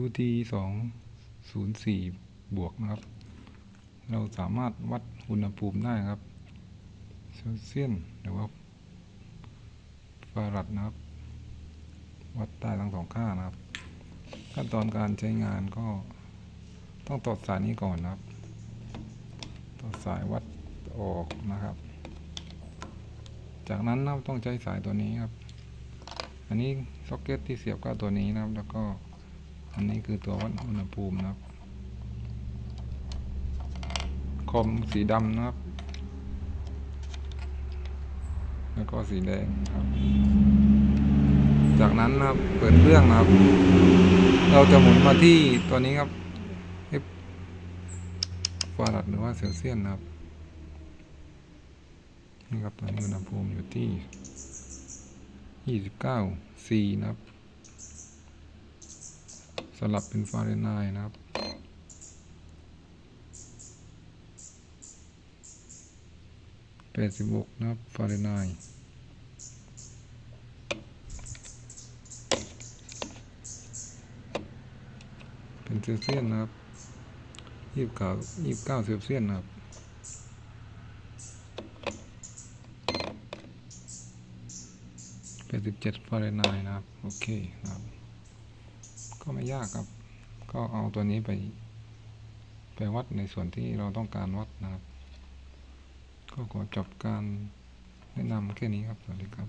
UT สองศูนย์สี่บวกนะครับ เราสามารถวัดอุณหภูมิได้ครับเซลเซียนหรือว่าฟารัดนะครับ วัดได้ทั้งสองค่านะครับ ขั้นตอนการใช้งานก็ต้องตอดสายนี้ก่อนนะครับตอดสายวัดออกนะครับ จากนั้นนะครับต้องใช้สายตัวนี้ครับ อันนี้ซ็อกเก็ตที่เสียบก็ตัวนี้นะครับ แล้วก็อันนี้คือตัววัดอุณหภูมินะครับ คอมสีดำนะครับ แล้วก็สีแดงครับ จากนั้นนะครับเปิดเครื่องนะครับ เราจะหมุนมาที่ตัวนี้ครับ F ฟารัดหรือว่าเซลเซียนนะครับนี่ครับตอนนี้อุณหภูมิอยู่ที่ ยี่สิบเก้าสี่นะครับ สลับเป็นฟาเรนไฮน์นะครับ แปดสิบหกนะครับ ฟาเรนไฮน์เป็นเซลเซียสนะครับยี่สิบเก้ายี่สิบเก้าเซลเซียสนะครับ เป็นสิบเจ็ดฟาเรนไฮต์นะครับ โอเคนะครับ ก็ไม่ยากครับ ก็เอาตัวนี้ไปไปวัดในส่วนที่เราต้องการวัดนะครับ ก็ขอจบการแนะนำแค่นี้ครับ สวัสดีครับ